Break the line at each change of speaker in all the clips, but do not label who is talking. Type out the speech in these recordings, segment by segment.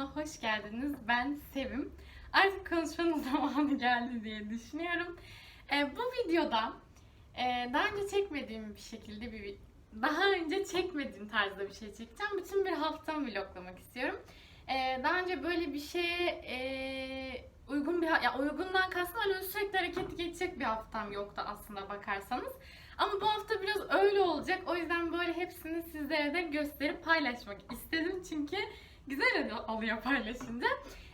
Kanalıma hoş geldiniz. Ben Sevim. Artık konuşmanın zamanı geldi diye düşünüyorum. Ee, bu videoda e, daha önce çekmediğim bir şekilde bir daha önce çekmediğim tarzda bir şey çekeceğim. Bütün bir haftamı vloglamak istiyorum. Ee, daha önce böyle bir şeye e, uygun bir ya uygundan kastım hani sürekli hareketli geçecek bir haftam yoktu aslında bakarsanız. Ama bu hafta biraz öyle olacak. O yüzden böyle hepsini sizlere de gösterip paylaşmak istedim. Çünkü güzel oluyor paylaşınca.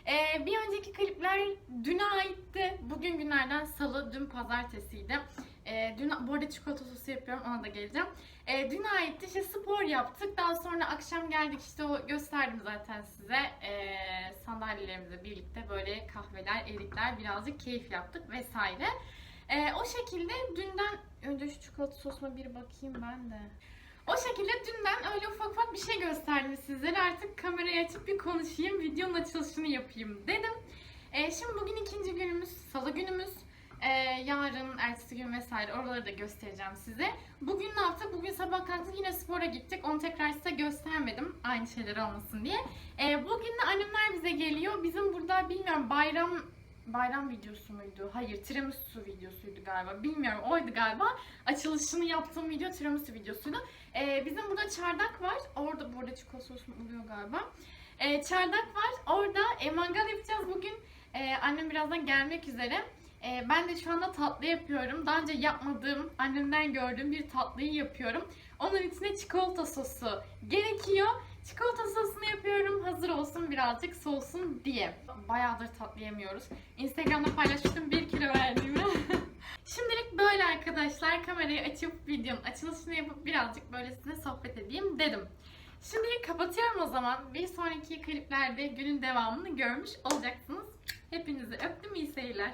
Ee, bir önceki klipler düne aitti. Bugün günlerden salı, dün pazartesiydi. Ee, dün, bu arada çikolata sosu yapıyorum ona da geleceğim. Ee, dün aitti işte spor yaptık. Daha sonra akşam geldik işte o gösterdim zaten size. Ee, sandalyelerimizle birlikte böyle kahveler, erikler birazcık keyif yaptık vesaire. Ee, o şekilde dünden önce şu çikolata sosuna bir bakayım ben de. O şekilde dünden öyle ufak ufak bir şey gösterdim sizlere. Artık kamerayı açıp bir konuşayım, videonun açılışını yapayım dedim. Ee, şimdi bugün ikinci günümüz, salı günümüz. Ee, yarın, ertesi gün vesaire oraları da göstereceğim size. Bugün ne yaptık? Bugün sabah kalktık yine spora gittik. Onu tekrar size göstermedim aynı şeyler olmasın diye. Ee, bugün de annemler bize geliyor. Bizim burada bilmiyorum bayram bayram videosu muydu? Hayır, tiramisu videosuydu galiba. Bilmiyorum, oydu galiba. Açılışını yaptığım video tiramisu videosuydu. Ee, bizim burada çardak var. Orada burada çikolata sosu oluyor galiba. Ee, çardak var. Orada e, mangal yapacağız bugün. Ee, annem birazdan gelmek üzere. Ee, ben de şu anda tatlı yapıyorum. Daha önce yapmadığım, annemden gördüğüm bir tatlıyı yapıyorum. Onun içine çikolata sosu gerekiyor. Çikolata sosunu yapıyorum. Hazır olsun birazcık soğusun diye. Bayağıdır tatlı yemiyoruz. Instagram'da paylaşmıştım 1 kilo verdiğimi. Şimdilik böyle arkadaşlar. Kamerayı açıp videonun açılışını yapıp birazcık böylesine sohbet edeyim dedim. Şimdilik kapatıyorum o zaman. Bir sonraki kliplerde günün devamını görmüş olacaksınız. Hepinizi öptüm. iyi seyirler.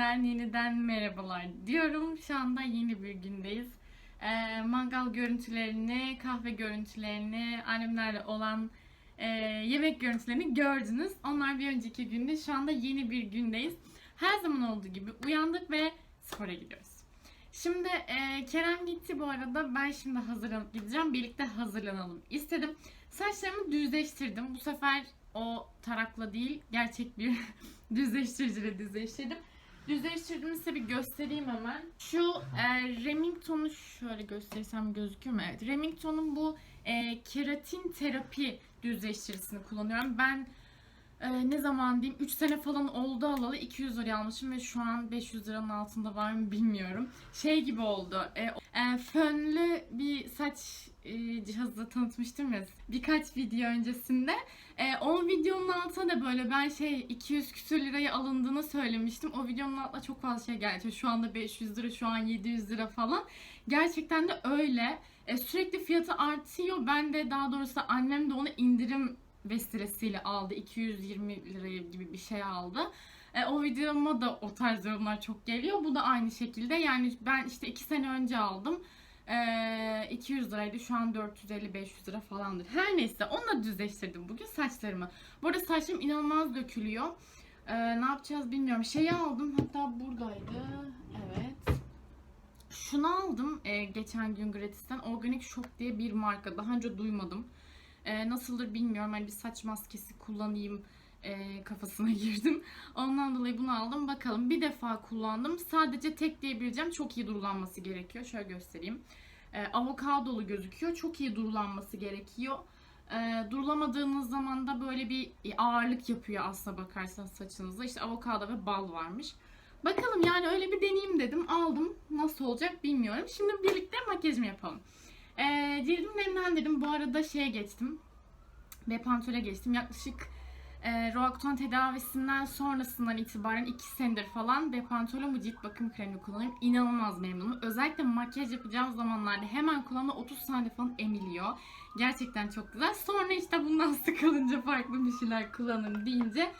Günden yeniden merhabalar diyorum. Şu anda yeni bir gündeyiz. Ee, mangal görüntülerini, kahve görüntülerini, annemlerle olan e, yemek görüntülerini gördünüz. Onlar bir önceki günde. Şu anda yeni bir gündeyiz. Her zaman olduğu gibi uyandık ve spora gidiyoruz. Şimdi e, Kerem gitti bu arada. Ben şimdi hazırlanıp gideceğim. Birlikte hazırlanalım istedim. Saçlarımı düzleştirdim. Bu sefer o tarakla değil, gerçek bir düzleştiriciyle düzleştirdim. Düzleştirdiğimi bir göstereyim hemen. Şu e, Remington'u şöyle göstersem gözüküyor mu? Evet. Remington'un bu e, keratin terapi düzleştiricisini kullanıyorum. Ben e, ne zaman diyeyim 3 sene falan oldu alalı 200 liraya almışım ve şu an 500 liranın altında var mı bilmiyorum. Şey gibi oldu. E, e, fönlü bir saç cihazı tanıtmıştım ya birkaç video öncesinde. E, o videonun altına da böyle ben şey 200 küsür liraya alındığını söylemiştim. O videonun altına çok fazla şey geldi. Şu anda 500 lira, şu an 700 lira falan. Gerçekten de öyle. E, sürekli fiyatı artıyor. Ben de daha doğrusu annem de onu indirim vesilesiyle aldı. 220 liraya gibi bir şey aldı. E, o videoma da o tarz yorumlar çok geliyor. Bu da aynı şekilde. Yani ben işte 2 sene önce aldım. E, 200 liraydı. Şu an 450-500 lira falandır. Her neyse onunla düzleştirdim bugün saçlarımı. Bu arada saçlarım inanılmaz dökülüyor. E, ne yapacağız bilmiyorum. Şeyi aldım. Hatta buradaydı. Evet. Şunu aldım e, geçen gün gratisten. Organic Shock diye bir marka. Daha önce duymadım. E, nasıldır bilmiyorum. Hani bir saç maskesi kullanayım e, kafasına girdim. Ondan dolayı bunu aldım. Bakalım bir defa kullandım. Sadece tek diyebileceğim çok iyi durulanması gerekiyor. Şöyle göstereyim. E, avokadolu gözüküyor. Çok iyi durulanması gerekiyor. E, durulamadığınız zaman da böyle bir ağırlık yapıyor aslına bakarsanız saçınızda. İşte avokado ve bal varmış. Bakalım yani öyle bir deneyeyim dedim. Aldım. Nasıl olacak bilmiyorum. Şimdi birlikte makyajımı yapalım. E, cildimi nemlendirdim. Bu arada şeye geçtim. Bepantol'e geçtim. Yaklaşık e, Roaccutane tedavisinden sonrasından itibaren 2 senedir falan Bepantol'un cilt bakım kremi kullanıyorum. İnanılmaz memnunum. Özellikle makyaj yapacağım zamanlarda hemen kullanma 30 saniye falan emiliyor. Gerçekten çok güzel. Sonra işte bundan sıkılınca farklı bir şeyler kullanın deyince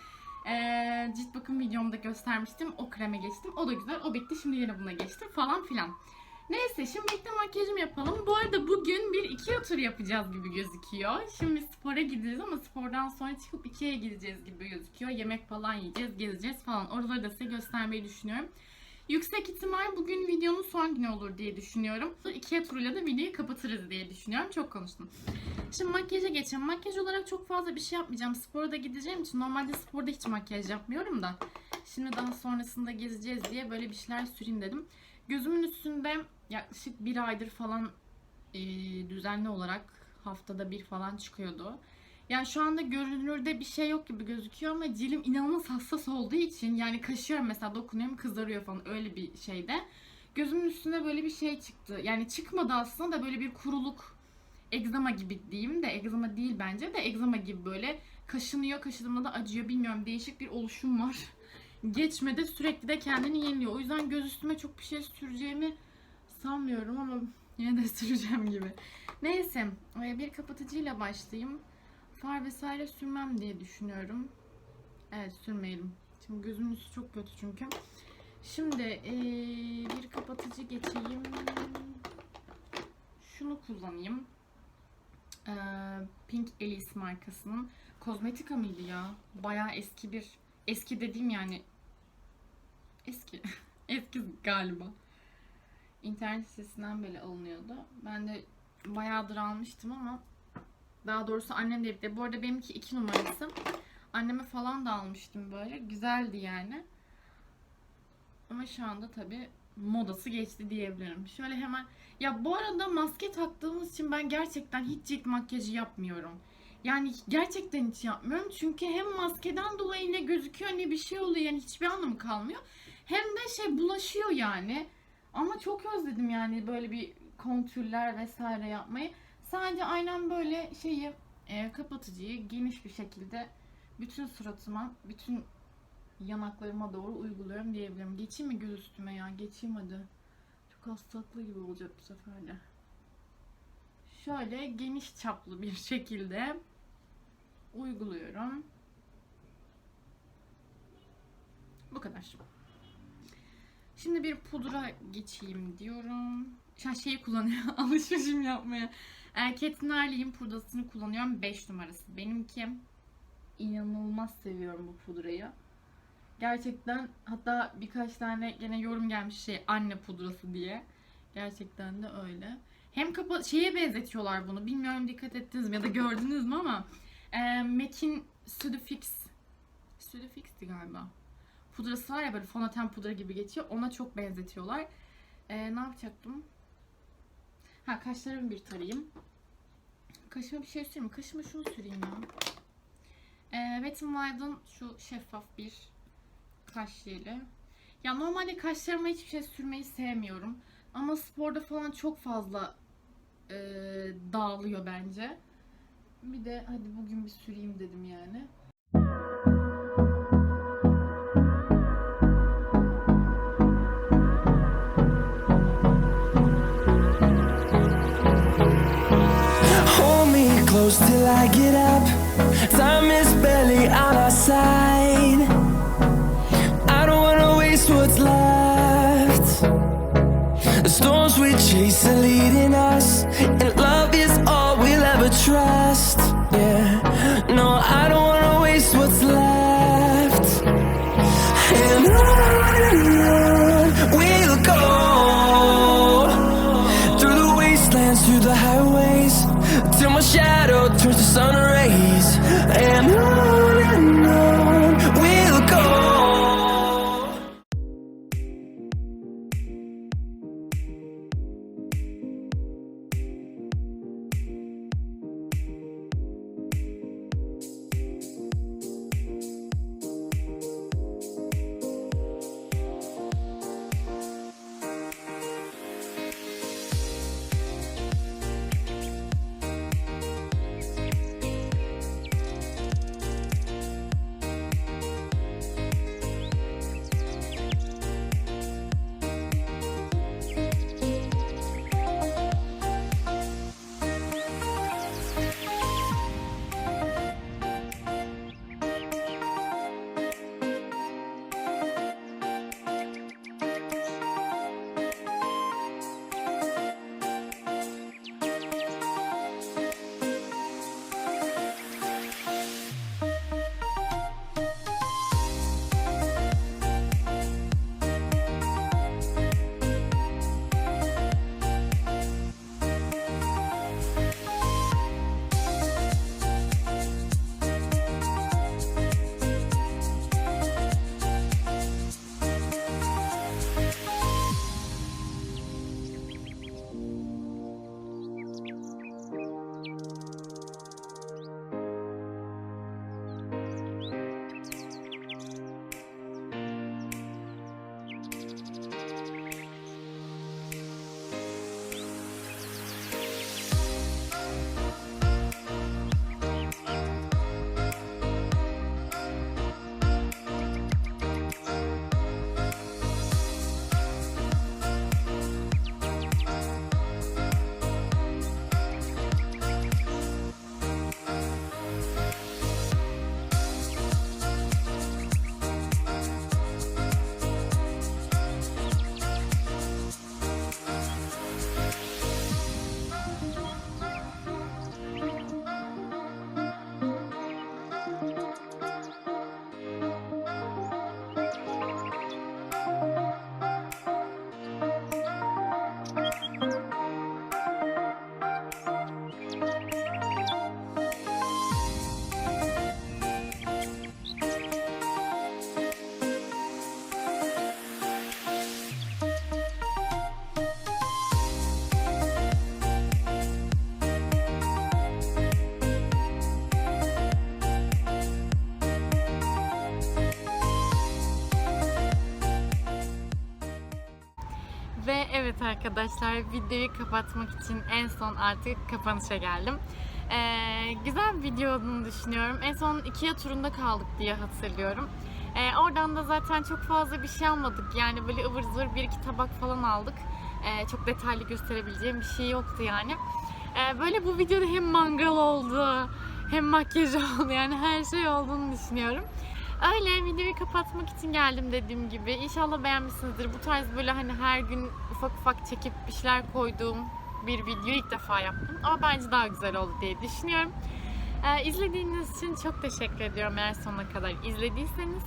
e, cilt bakım videomda göstermiştim. O kreme geçtim. O da güzel. O bitti. Şimdi yine buna geçtim falan filan. Neyse şimdi birlikte makyajımı yapalım. Bu arada bugün bir iki tur yapacağız gibi gözüküyor. Şimdi spora gideceğiz ama spordan sonra çıkıp ikiye gideceğiz gibi gözüküyor. Yemek falan yiyeceğiz, gezeceğiz falan. Oraları da size göstermeyi düşünüyorum. Yüksek ihtimal bugün videonun son günü olur diye düşünüyorum. İkiye turuyla da videoyu kapatırız diye düşünüyorum. Çok konuştum. Şimdi makyaja geçelim. Makyaj olarak çok fazla bir şey yapmayacağım. Spora da gideceğim için normalde sporda hiç makyaj yapmıyorum da. Şimdi daha sonrasında gezeceğiz diye böyle bir şeyler süreyim dedim. Gözümün üstünde yaklaşık bir aydır falan e, düzenli olarak haftada bir falan çıkıyordu. Yani şu anda görünürde bir şey yok gibi gözüküyor ama cilim inanılmaz hassas olduğu için yani kaşıyorum mesela dokunuyorum kızarıyor falan öyle bir şeyde. Gözümün üstünde böyle bir şey çıktı. Yani çıkmadı aslında da böyle bir kuruluk egzama gibi diyeyim de egzama değil bence de egzama gibi böyle kaşınıyor kaşıdığımda da acıyor bilmiyorum değişik bir oluşum var. Geçmede sürekli de kendini yeniliyor. O yüzden göz üstüme çok bir şey süreceğimi sanmıyorum ama yine de süreceğim gibi. Neyse e, bir kapatıcıyla başlayayım. Far vesaire sürmem diye düşünüyorum. Evet sürmeyelim. Şimdi gözümün üstü çok kötü çünkü. Şimdi ee, bir kapatıcı geçeyim. Şunu kullanayım. Ee, Pink Alice markasının. Kozmetika mıydı ya? Bayağı eski bir eski dediğim yani eski eski galiba. İnternet sitesinden böyle alınıyordu. Ben de bayağıdır almıştım ama daha doğrusu annem de birlikte. Bu arada benimki iki numarası. Anneme falan da almıştım böyle. Güzeldi yani. Ama şu anda tabi modası geçti diyebilirim. Şöyle hemen ya bu arada maske taktığımız için ben gerçekten hiç cilt makyajı yapmıyorum. Yani gerçekten hiç yapmıyorum. Çünkü hem maskeden dolayı ne gözüküyor ne bir şey oluyor. Yani hiçbir anlamı kalmıyor. Hem de şey bulaşıyor yani. Ama çok özledim yani böyle bir kontürler vesaire yapmayı. Sadece aynen böyle şeyi e, kapatıcıyı geniş bir şekilde bütün suratıma, bütün yanaklarıma doğru uyguluyorum diyebilirim. Geçeyim mi göz üstüme ya? Geçeyim hadi. Çok hastalıklı gibi olacak bu sefer de. Şöyle geniş çaplı bir şekilde uyguluyorum. Bu kadar. Şimdi bir pudra geçeyim diyorum. Şu şeyi kullanıyorum. Alışverişim yapmaya. E, Kat Von D'Arcy'nin pudrasını kullanıyorum. 5 numarası. Benimki inanılmaz seviyorum bu pudrayı. Gerçekten hatta birkaç tane gene yorum gelmiş şey anne pudrası diye. Gerçekten de öyle. Hem kapa şeye benzetiyorlar bunu. Bilmiyorum dikkat ettiniz mi ya da gördünüz mü ama e, MAC'in Sudafix Sudafix'ti galiba. Pudrası var ya böyle fondöten pudra gibi geçiyor. Ona çok benzetiyorlar. E, ne yapacaktım? Ha kaşlarımı bir tarayayım. Kaşıma bir şey süreyim mi? Kaşıma şunu süreyim ya. E, Wet n Wild'ın şu şeffaf bir kaş jeli. Ya normalde kaşlarıma hiçbir şey sürmeyi sevmiyorum. Ama sporda falan çok fazla e, dağılıyor bence. Bir de hadi bugün bir süreyim dedim yani.
Hold me close till I get up. Time is barely on our side. I don't wanna waste what's left. The storms we chase are leading us,
arkadaşlar videoyu kapatmak için en son artık kapanışa geldim. Ee, güzel bir video olduğunu düşünüyorum. En son Ikea turunda kaldık diye hatırlıyorum. Ee, oradan da zaten çok fazla bir şey almadık. Yani böyle ıvır zıvır bir iki tabak falan aldık. Ee, çok detaylı gösterebileceğim bir şey yoktu yani. Ee, böyle bu videoda hem mangal oldu hem makyaj oldu yani her şey olduğunu düşünüyorum. Öyle videoyu kapatmak için geldim dediğim gibi. İnşallah beğenmişsinizdir. Bu tarz böyle hani her gün ufak ufak çekip bir şeyler koyduğum bir video ilk defa yaptım. Ama bence daha güzel oldu diye düşünüyorum. Ee, izlediğiniz için çok teşekkür ediyorum eğer sonuna kadar izlediyseniz.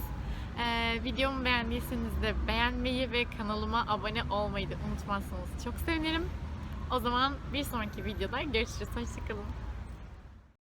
Ee, videomu beğendiyseniz de beğenmeyi ve kanalıma abone olmayı da unutmazsanız çok sevinirim. O zaman bir sonraki videoda görüşürüz. Hoşçakalın.